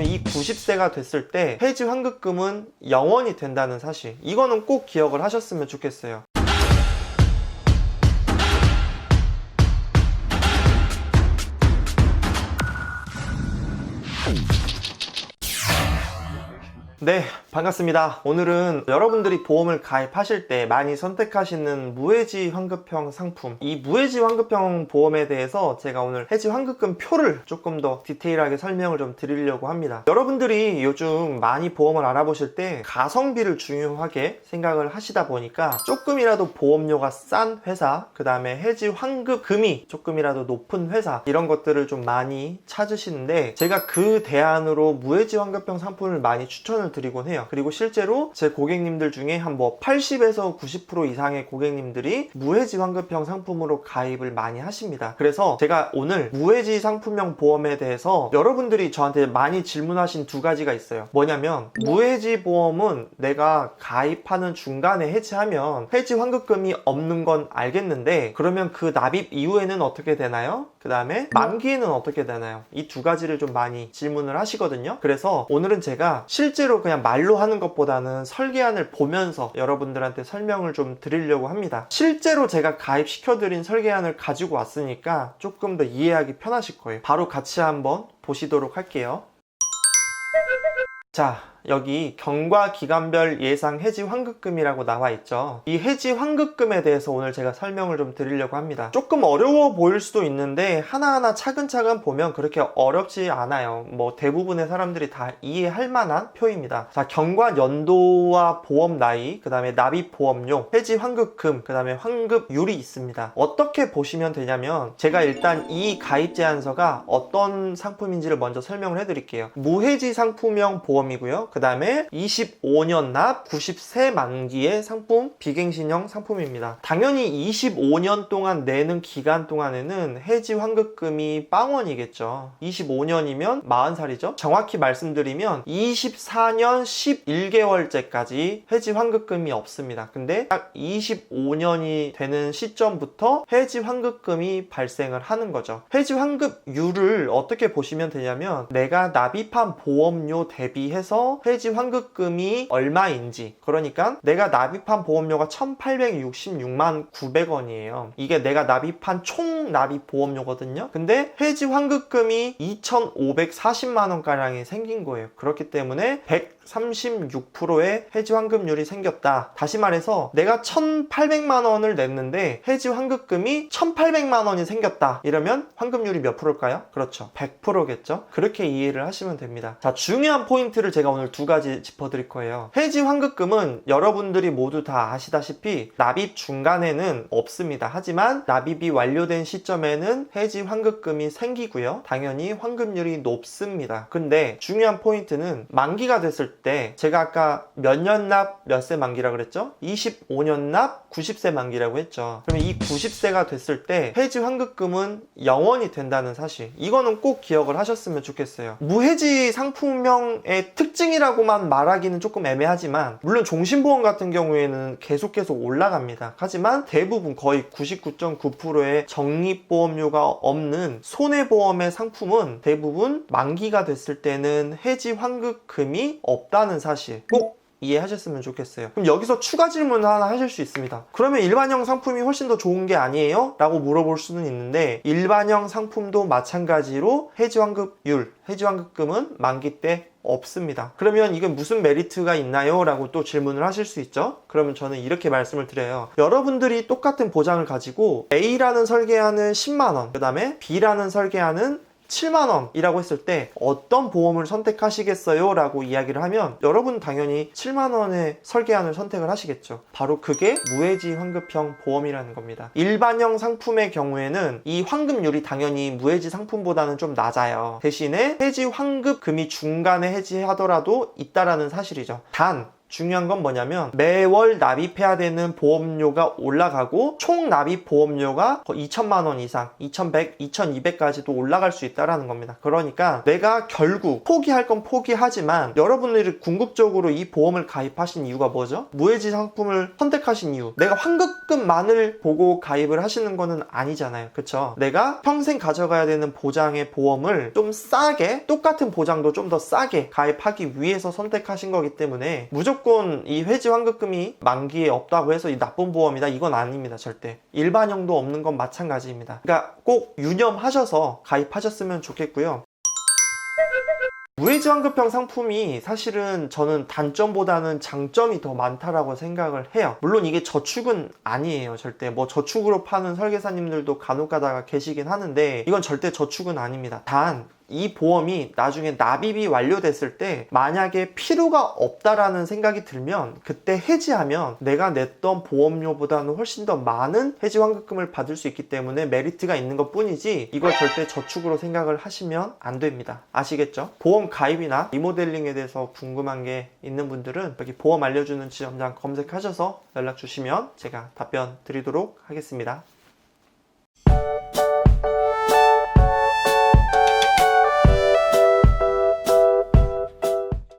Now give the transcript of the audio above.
그러면 이 90세가 됐을 때 해지 환급금은 영원이 된다는 사실. 이거는 꼭 기억을 하셨으면 좋겠어요. 네, 반갑습니다. 오늘은 여러분들이 보험을 가입하실 때 많이 선택하시는 무해지 환급형 상품, 이 무해지 환급형 보험에 대해서 제가 오늘 해지 환급금 표를 조금 더 디테일하게 설명을 좀 드리려고 합니다. 여러분들이 요즘 많이 보험을 알아보실 때 가성비를 중요하게 생각을 하시다 보니까 조금이라도 보험료가 싼 회사, 그 다음에 해지 환급금이 조금이라도 높은 회사, 이런 것들을 좀 많이 찾으시는데 제가 그 대안으로 무해지 환급형 상품을 많이 추천을 드리곤 해요. 그리고 실제로 제 고객님들 중에 한 뭐 80에서 90% 이상의 고객님들이 무해지 환급형 상품으로 가입을 많이 하십니다. 그래서 제가 오늘 무해지 상품형 보험에 대해서 여러분들이 저한테 많이 질문하신 두 가지가 있어요. 뭐냐면 무해지 보험은 내가 가입하는 중간에 해지하면 해지 환급금이 없는 건 알겠는데 그러면 그 납입 이후에는 어떻게 되나요? 그 다음에 만기에는 어떻게 되나요? 이 두 가지를 좀 많이 질문을 하시거든요. 그래서 오늘은 제가 실제로 그냥 말로 하는 것보다는 설계안을 보면서 여러분들한테 설명을 좀 드리려고 합니다. 실제로 제가 가입시켜드린 설계안을 가지고 왔으니까 조금 더 이해하기 편하실 거예요. 바로 같이 한번 보시도록 할게요. 자, 여기 경과 기간별 예상 해지 환급금이라고 나와 있죠. 이 해지 환급금에 대해서 오늘 제가 설명을 좀 드리려고 합니다. 조금 어려워 보일 수도 있는데 하나하나 차근차근 보면 그렇게 어렵지 않아요. 뭐 대부분의 사람들이 다 이해할 만한 표입니다. 자, 경과 연도와 보험 나이, 그 다음에 납입 보험료, 해지 환급금, 그 다음에 환급율이 있습니다. 어떻게 보시면 되냐면 제가 일단 이 가입 제안서가 어떤 상품인지를 먼저 설명을 해드릴게요. 무해지 상품형 보험이고요. 그 다음에 25년 납 90세 만기의 상품 비갱신형 상품입니다. 당연히 25년 동안 내는 기간 동안에는 해지 환급금이 빵원이겠죠. 25년이면 40살이죠. 정확히 말씀드리면 24년 11개월째까지 해지 환급금이 없습니다. 근데 딱 25년이 되는 시점부터 해지 환급금이 발생을 하는 거죠. 해지 환급률을 어떻게 보시면 되냐면 내가 납입한 보험료 대비해서 해지 환급금이 얼마인지. 그러니까 내가 납입한 보험료가 1866만 900원이에요. 이게 내가 납입한 총 납입 보험료거든요. 근데 해지 환급금이 2540만 원가량이 생긴 거예요. 그렇기 때문에 136%의 해지 환급률이 생겼다 다시 말해서 내가 1800만 원을 냈는데 해지 환급금이 1800만 원이 생겼다 이러면 환급률이 몇 프로일까요? 그렇죠 100%겠죠 그렇게 이해를 하시면 됩니다 자 중요한 포인트를 제가 오늘 두 가지 짚어 드릴 거예요. 해지 환급금은 여러분들이 모두 다 아시다시피 납입 중간에는 없습니다. 하지만 납입이 완료된 시점에는 해지 환급금이 생기고요. 당연히 환급률이 높습니다. 근데 중요한 포인트는 만기가 됐을 때 제가 아까 몇 년 납 몇 세 만기라 그랬죠? 25년 납 90세 만기라고 했죠. 그러면 이 90세가 됐을 때 해지 환급금은 영원이 된다는 사실. 이거는 꼭 기억을 하셨으면 좋겠어요. 무해지 상품명의 특징이라고만 말하기는 조금 애매하지만 물론 종신보험 같은 경우에는 계속 계속 올라갑니다. 하지만 대부분 거의 99.9%의 적립보험료가 없는 손해보험의 상품은 대부분 만기가 됐을 때는 해지 환급금이 없 다는 사실 꼭 이해하셨으면 좋겠어요. 그럼 여기서 추가 질문 하나 하실 수 있습니다. 그러면 일반형 상품이 훨씬 더 좋은 게 아니에요? 라고 물어볼 수는 있는데 일반형 상품도 마찬가지로 해지환급율, 해지환급금은 만기 때 없습니다. 그러면 이게 무슨 메리트가 있나요? 라고 또 질문을 하실 수 있죠? 그러면 저는 이렇게 말씀을 드려요. 여러분들이 똑같은 보장을 가지고 A라는 설계하는 10만원, 그 다음에 B라는 설계하는 7만원이라고 했을 때 어떤 보험을 선택하시겠어요? 라고 이야기를 하면 여러분 당연히 7만원의 설계안을 선택을 하시겠죠. 바로 그게 무해지 환급형 보험이라는 겁니다. 일반형 상품의 경우에는 이 환급률이 당연히 무해지 상품보다는 좀 낮아요. 대신에 해지 환급금이 중간에 해지하더라도 있다라는 사실이죠. 단 중요한 건 뭐냐면 매월 납입해야 되는 보험료가 올라가고 총 납입 보험료가 거의 2천만 원 이상, 2,100, 2,200까지도 올라갈 수 있다라는 겁니다. 그러니까 내가 결국 포기할 건 포기하지만 여러분들이 궁극적으로 이 보험을 가입하신 이유가 뭐죠? 무해지 상품을 선택하신 이유. 내가 환급금만을 보고 가입을 하시는 거는 아니잖아요. 그쵸? 내가 평생 가져가야 되는 보장의 보험을 좀 싸게 똑같은 보장도 좀 더 싸게 가입하기 위해서 선택하신 거기 때문에 무조건 이 회지 환급금이 만기에 없다고 해서 이 나쁜 보험이다 이건 아닙니다 절대 일반형도 없는 건 마찬가지입니다 그러니까 꼭 유념하셔서 가입하셨으면 좋겠고요 무해지 환급형 상품이 사실은 저는 단점보다는 장점이 더 많다라고 생각을 해요. 물론 이게 저축은 아니에요. 절대 뭐 저축으로 파는 설계사님들도 간혹 가다가 계시긴 하는데 이건 절대 저축은 아닙니다. 단 이 보험이 나중에 납입이 완료됐을 때 만약에 필요가 없다라는 생각이 들면 그때 해지하면 내가 냈던 보험료보다는 훨씬 더 많은 해지 환급금을 받을 수 있기 때문에 메리트가 있는 것 뿐이지 이걸 절대 저축으로 생각을 하시면 안 됩니다. 아시겠죠? 보험 가입이나 리모델링에 대해서 궁금한 게 있는 분들은 여기 보험 알려주는 지점장 검색하셔서 연락 주시면 제가 답변 드리도록 하겠습니다.